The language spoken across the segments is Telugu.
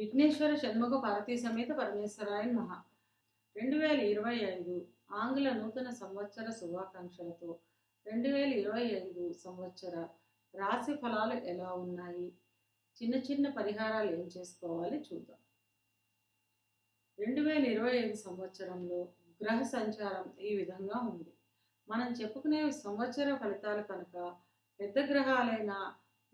విఘ్నేశ్వర షణ్ముఖ భారతీ సమేత పరమేశ్వరాయ మహా రెండు వేల ఇరవై ఐదు ఆంగ్ల నూతన సంవత్సర శుభాకాంక్షలతో రెండు వేల ఇరవై ఐదు సంవత్సర రాశి ఫలాలు ఎలా ఉన్నాయి? చిన్న చిన్న పరిహారాలు ఏం చేసుకోవాలి చూద్దాం. రెండు వేల ఇరవై ఐదు సంవత్సరంలో గ్రహ సంచారం ఈ విధంగా ఉంది. మనం చెప్పుకునే సంవత్సర ఫలితాలు కనుక పెద్ద గ్రహాలైన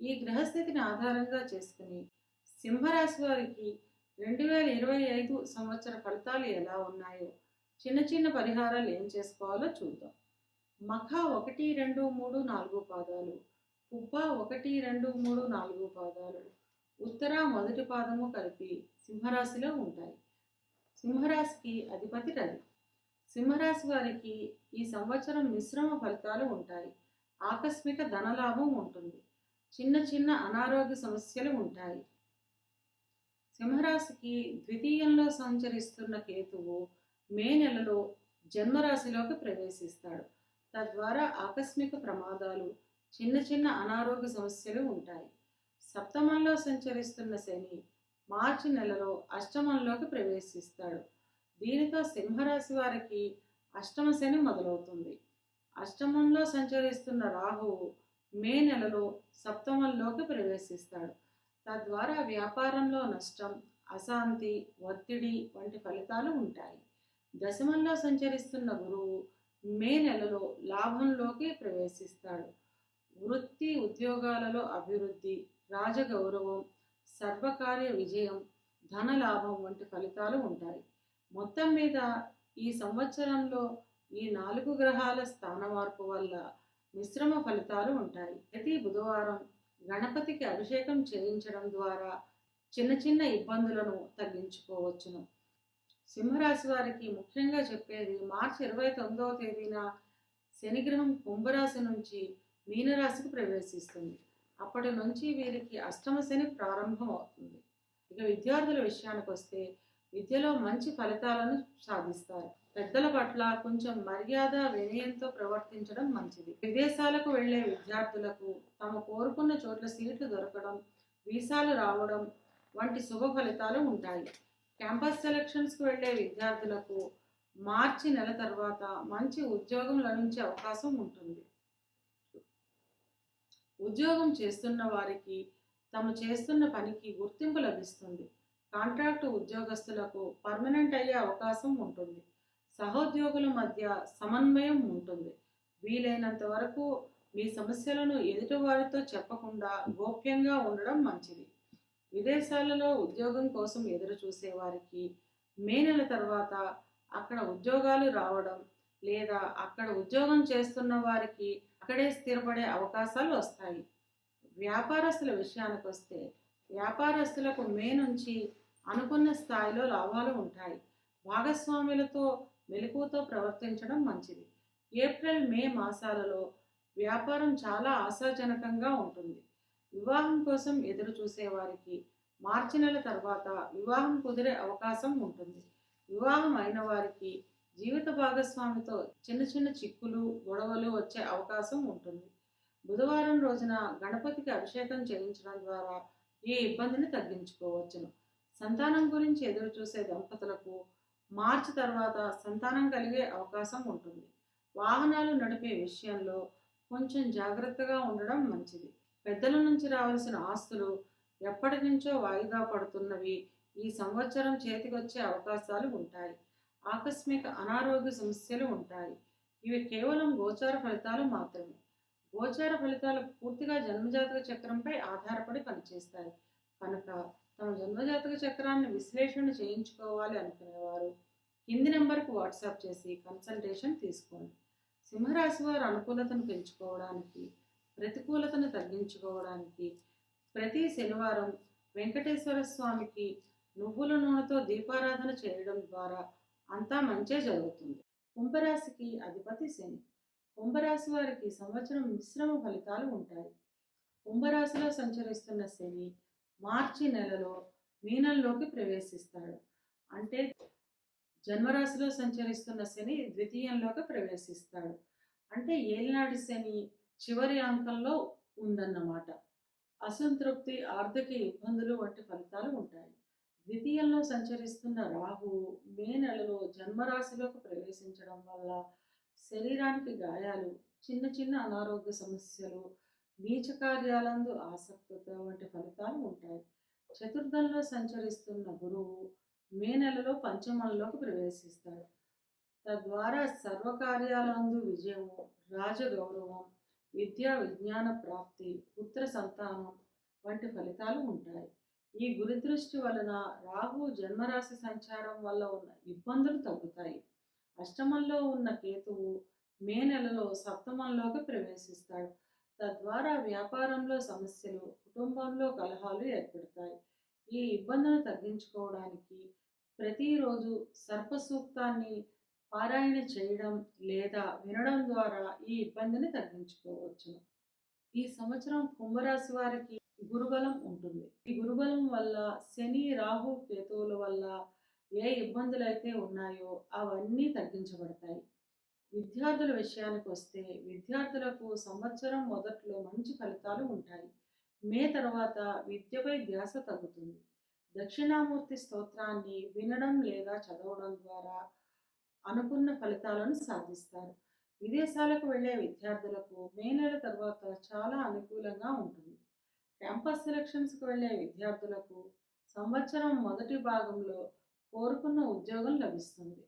ఈ గ్రహస్థితిని ఆధారంగా చేసుకుని సింహరాశి వారికి రెండు వేల ఇరవై ఐదు సంవత్సర ఫలితాలు ఎలా ఉన్నాయో చిన్న చిన్న పరిహారాలు ఏం చేసుకోవాలో చూద్దాం. మఖ ఒకటి రెండు మూడు నాలుగు పాదాలు పుబ్బ ఒకటి రెండు మూడు నాలుగు పాదాలు ఉత్తర మొదటి పాదము కలిపి సింహరాశిలో ఉంటాయి. సింహరాశికి అధిపతి రవి. సింహరాశి వారికి ఈ సంవత్సరం మిశ్రమ ఫలితాలు ఉంటాయి. ఆకస్మిక ధనలాభం ఉంటుంది. చిన్న చిన్న అనారోగ్య సమస్యలు ఉంటాయి. సింహరాశికి ద్వితీయంలో సంచరిస్తున్న కేతువు మే నెలలో జన్మరాశిలోకి ప్రవేశిస్తాడు. తద్వారా ఆకస్మిక ప్రమాదాలు చిన్న చిన్న అనారోగ్య సమస్యలు ఉంటాయి. సప్తమంలో సంచరిస్తున్న శని మార్చి నెలలో అష్టమంలోకి ప్రవేశిస్తాడు. దీనితో సింహరాశి వారికి అష్టమ శని మొదలవుతుంది. అష్టమంలో సంచరిస్తున్న రాహువు మే నెలలో సప్తమంలోకి ప్రవేశిస్తాడు. తద్వారా వ్యాపారంలో నష్టం అశాంతి ఒత్తిడి వంటి ఫలితాలు ఉంటాయి. దశమంలో సంచరిస్తున్న గురువు మే నెలలో లాభంలోకి ప్రవేశిస్తాడు. వృత్తి ఉద్యోగాలలో అభివృద్ధి రాజగౌరవం సర్వకార్య విజయం ధన లాభం వంటి ఫలితాలు ఉంటాయి. మొత్తం మీద ఈ సంవత్సరంలో ఈ నాలుగు గ్రహాల స్థాన మార్పు వల్ల మిశ్రమ ఫలితాలు ఉంటాయి. ప్రతి బుధవారం గణపతికి అభిషేకం చేయించడం ద్వారా చిన్న చిన్న ఇబ్బందులను తగ్గించుకోవచ్చును. సింహరాశి వారికి ముఖ్యంగా చెప్పేది మార్చి ఇరవై తొమ్మిదవ తేదీన శనిగ్రహం కుంభరాశి నుంచి మీనరాశికి ప్రవేశిస్తుంది. అప్పటి నుంచి వీరికి అష్టమ శని ప్రారంభం అవుతుంది ఇక విద్యార్థుల విషయానికి వస్తే విద్యలో మంచి ఫలితాలను సాధిస్తారు. పెద్దల పట్ల కొంచెం మర్యాద వినయంతో ప్రవర్తించడం మంచిది. విదేశాలకు వెళ్ళే విద్యార్థులకు తమ కోరుకున్న చోట్ల సీట్లు దొరకడం వీసాలు రావడం వంటి శుభ ఫలితాలు ఉంటాయి. క్యాంపస్ సెలక్షన్స్కు వెళ్ళే విద్యార్థులకు మార్చి నెల తర్వాత మంచి ఉద్యోగం లభించే అవకాశం ఉంటుంది. ఉద్యోగం చేస్తున్న వారికి తమ చేస్తున్న పనికి గుర్తింపు లభిస్తుంది. కాంట్రాక్టు ఉద్యోగస్తులకు పర్మనెంట్ అయ్యే అవకాశం ఉంటుంది. సహోద్యోగుల మధ్య సమన్వయం ఉంటుంది. వీలైనంత వరకు మీ సమస్యలను ఎదుటివారితో చెప్పకుండా గోప్యంగా ఉండడం మంచిది. విదేశాలలో ఉద్యోగం కోసం ఎదురు చూసే వారికి మే నెల తర్వాత అక్కడ ఉద్యోగాలు రావడం లేదా అక్కడ ఉద్యోగం చేస్తున్న వారికి అక్కడే స్థిరపడే అవకాశాలు వస్తాయి. వ్యాపారస్తుల విషయానికి వస్తే వ్యాపారస్తులకు మే నుంచి అనుకున్న స్థాయిలో లాభాలు ఉంటాయి. భాగస్వాములతో మెలకువతో ప్రవర్తించడం మంచిది. ఏప్రిల్ మే మాసాలలో వ్యాపారం చాలా ఆశాజనకంగా ఉంటుంది. వివాహం కోసం ఎదురు చూసేవారికి మార్చి నెల తర్వాత వివాహం కుదిరే అవకాశం ఉంటుంది. వివాహం అయిన వారికి జీవిత భాగస్వామితో చిన్న చిన్న చిక్కులు గొడవలు వచ్చే అవకాశం ఉంటుంది. బుధవారం రోజున గణపతికి అభిషేకం చేయించడం ద్వారా ఈ ఇబ్బందిని తగ్గించుకోవచ్చును. సంతానం గురించి ఎదురు చూసే దంపతులకు మార్చి తర్వాత సంతానం కలిగే అవకాశం ఉంటుంది. వాహనాలు నడిపే విషయంలో కొంచెం జాగ్రత్తగా ఉండడం మంచిది. పెద్దల నుంచి రావాల్సిన ఆస్తులు ఎప్పటి నుంచో వాయిదా పడుతున్నవి. ఈ సంవత్సరం చేతికొచ్చే అవకాశాలు ఉంటాయి. ఆకస్మిక అనారోగ్య సమస్యలు ఉంటాయి. ఇవి కేవలం గోచార ఫలితాలు మాత్రమే. గోచార ఫలితాలు పూర్తిగా జన్మజాతక చక్రంపై ఆధారపడి పనిచేస్తాయి. కనుక తమ జన్మజాతక చక్రాన్ని విశ్లేషణ చేయించుకోవాలి అనుకునేవారు. కింది నెంబర్కు వాట్సాప్ చేసి కన్సల్టేషన్ తీసుకోండి. సింహరాశి వారు అనుకూలతను పెంచుకోవడానికి ప్రతికూలతను తగ్గించుకోవడానికి ప్రతి శనివారం వెంకటేశ్వర స్వామికి నువ్వుల నూనెతో దీపారాధన చేయడం ద్వారా అంతా మంచే జరుగుతుంది. కుంభరాశికి అధిపతి శని. కుంభరాశి వారికి సంవత్సరం మిశ్రమ ఫలితాలు ఉంటాయి. కుంభరాశిలో సంచరిస్తున్న శని మార్చి నెలలో మీనంలోకి ప్రవేశిస్తాడు. అంటే జన్మరాశిలో సంచరిస్తున్న శని ద్వితీయంలోకి ప్రవేశిస్తాడు. అంటే ఏలినాటి శని చివరి అంకంలో ఉందన్నమాట. అసంతృప్తి ఆర్థిక ఇబ్బందులు వంటి ఫలితాలు ఉంటాయి. ద్వితీయంలో సంచరిస్తున్న రాహు మే నెలలో జన్మరాశిలోకి ప్రవేశించడం వల్ల శరీరానికి గాయాలు చిన్న చిన్న అనారోగ్య సమస్యలు నీచ కార్యాలందు ఆసక్తత వంటి ఫలితాలు ఉంటాయి. చతుర్థంలో సంచరిస్తున్న గురువు మే నెలలో పంచమంలోకి ప్రవేశిస్తాడు. తద్వారా సర్వకార్యాలందు విజయము రాజగౌరవం విద్యా విజ్ఞాన ప్రాప్తి పుత్ర సంతానం వంటి ఫలితాలు ఉంటాయి. ఈ గురిదృష్టి వలన రాహు జన్మరాశి సంచారం వల్ల ఉన్న ఇబ్బందులు తగ్గుతాయి. అష్టమంలో ఉన్న కేతువు మే నెలలో సప్తమంలోకి ప్రవేశిస్తాడు. తద్వారా వ్యాపారంలో సమస్యలు కుటుంబంలో కలహాలు ఏర్పడతాయి. ఈ ఇబ్బందులు తగ్గించుకోవడానికి ప్రతిరోజు సర్పసూక్తాన్ని పారాయణ చేయడం లేదా వినడం ద్వారా ఈ ఇబ్బందిని తగ్గించుకోవచ్చు. ఈ సంవత్సరం కుంభరాశి వారికి గురుబలం ఉంటుంది. ఈ గురుబలం వల్ల శని రాహు కేతువుల వల్ల ఏ ఇబ్బందులు అయితే ఉన్నాయో అవన్నీ తగ్గించబడతాయి. విద్యార్థుల విషయానికి వస్తే విద్యార్థులకు సంవత్సరం మొదట్లో మంచి ఫలితాలు ఉంటాయి. మే తర్వాత విద్యపై ధ్యాస తగ్గుతుంది. దక్షిణామూర్తి స్తోత్రాన్ని వినడం లేదా చదవడం ద్వారా అనుకున్న ఫలితాలను సాధిస్తారు. విదేశాలకు వెళ్ళే విద్యార్థులకు మే నెల తర్వాత చాలా అనుకూలంగా ఉంటుంది. క్యాంపస్ సెలక్షన్స్కి వెళ్ళే విద్యార్థులకు సంవత్సరం మొదటి భాగంలో కోరుకున్న ఉద్యోగం లభిస్తుంది.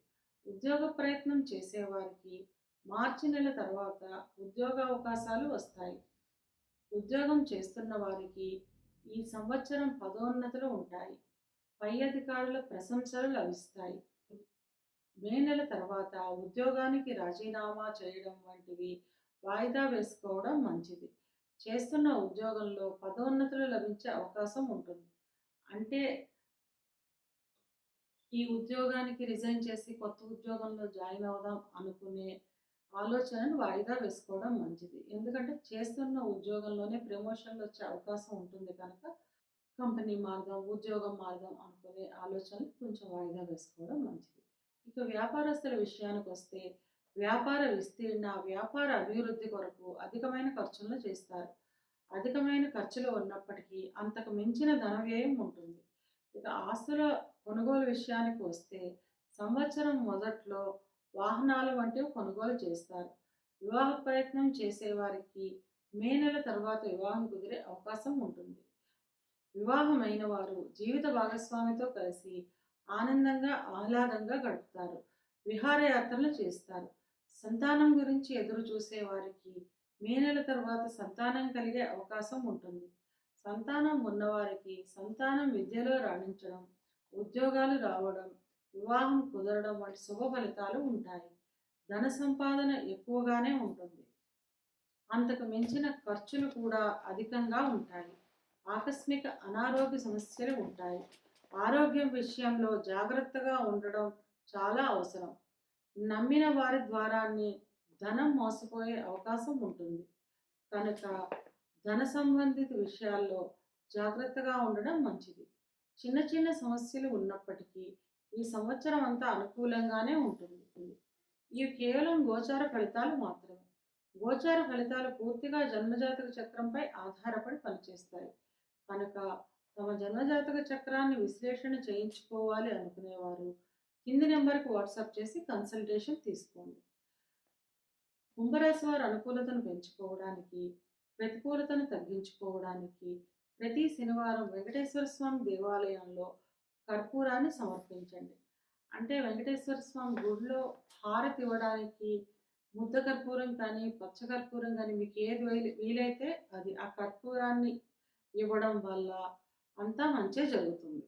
ఉద్యోగ ప్రయత్నం చేసేవారికి మార్చి నెల తర్వాత ఉద్యోగ అవకాశాలు వస్తాయి. ఉద్యోగం చేస్తున్న వారికి ఈ సంవత్సరం పదోన్నతులు ఉంటాయి. పై అధికారుల ప్రశంసలు లభిస్తాయి. మే నెల తర్వాత ఉద్యోగానికి రాజీనామా చేయడం వంటివి వాయిదా వేసుకోవడం మంచిది. చేస్తున్న ఉద్యోగంలో పదోన్నతులు లభించే అవకాశం ఉంటుంది. అంటే ఈ ఉద్యోగానికి రిజైన్ చేసి కొత్త ఉద్యోగంలో జాయిన్ అవుదాం అనుకునే ఆలోచనను వాయిదా వేసుకోవడం మంచిది. ఎందుకంటే చేస్తున్న ఉద్యోగంలోనే ప్రమోషన్లు వచ్చే అవకాశం ఉంటుంది కనుక కంపెనీ మార్గం ఉద్యోగం మార్గం అనుకునే ఆలోచనలు కొంచెం వాయిదా వేసుకోవడం మంచిది. ఇక వ్యాపారస్తుల విషయానికి వస్తే వ్యాపార విస్తీర్ణ వ్యాపార అభివృద్ధి కొరకు అధికమైన ఖర్చులను చేస్తారు. అధికమైన ఖర్చులు ఉన్నప్పటికీ అంతకు మించిన ధన వ్యయం ఉంటుంది. ఇక ఆస్తుల కొనుగోలు విషయానికి వస్తే సంవత్సరం మొదట్లో వాహనాలు వంటివి కొనుగోలు చేస్తారు. వివాహ ప్రయత్నం చేసేవారికి మే నెల తర్వాత వివాహం కుదిరే అవకాశం ఉంటుంది. వివాహమైన వారు జీవిత భాగస్వామితో కలిసి ఆనందంగా ఆహ్లాదంగా గడుపుతారు. విహారయాత్రలు చేస్తారు. సంతానం గురించి ఎదురు చూసే వారికి మే నెల తర్వాత సంతానం కలిగే అవకాశం ఉంటుంది. సంతానం ఉన్నవారికి సంతానం విద్యలో రాణించడం ఉద్యోగాలు రావడం వివాహం కుదరడం వంటి శుభ ఫలితాలు ఉంటాయి. ధన సంపాదన ఎక్కువగానే ఉంటుంది. అంతకు మించిన ఖర్చులు కూడా అధికంగా ఉంటాయి. ఆకస్మిక అనారోగ్య సమస్యలు ఉంటాయి. ఆరోగ్యం విషయంలో జాగ్రత్తగా ఉండడం చాలా అవసరం. నమ్మిన వారి ద్వారానే ధనం మోసపోయే అవకాశం ఉంటుంది. కనుక ధన సంబంధిత విషయాల్లో జాగ్రత్తగా ఉండడం మంచిది. చిన్న చిన్న సమస్యలు ఉన్నప్పటికీ ఈ సంవత్సరం అంతా అనుకూలంగానే ఉంటుంది. ఇవి కేవలం గోచార ఫలితాలు మాత్రమే. గోచార ఫలితాలు పూర్తిగా జన్మజాతక చక్రంపై ఆధారపడి పనిచేస్తాయి. కనుక తమ జన్మజాతక చక్రాన్ని విశ్లేషణ చేయించుకోవాలి అనుకునేవారు కింది నెంబర్కి వాట్సాప్ చేసి కన్సల్టేషన్ తీసుకోండి. కుంభరాశి వారి అనుకూలతను పెంచుకోవడానికి ప్రతికూలతను తగ్గించుకోవడానికి ప్రతి శనివారం వెంకటేశ్వర స్వామి దేవాలయంలో కర్పూరాన్ని సమర్పించండి. అంటే వెంకటేశ్వర స్వామి గుడిలో హారతి ఇవ్వడానికి ముద్ద కర్పూరం కానీ పచ్చ కర్పూరం కానీ మీకు ఏది వీలైతే అది ఆ కర్పూరాన్ని ఇవ్వడం వల్ల అంతా మంచి జరుగుతుంది.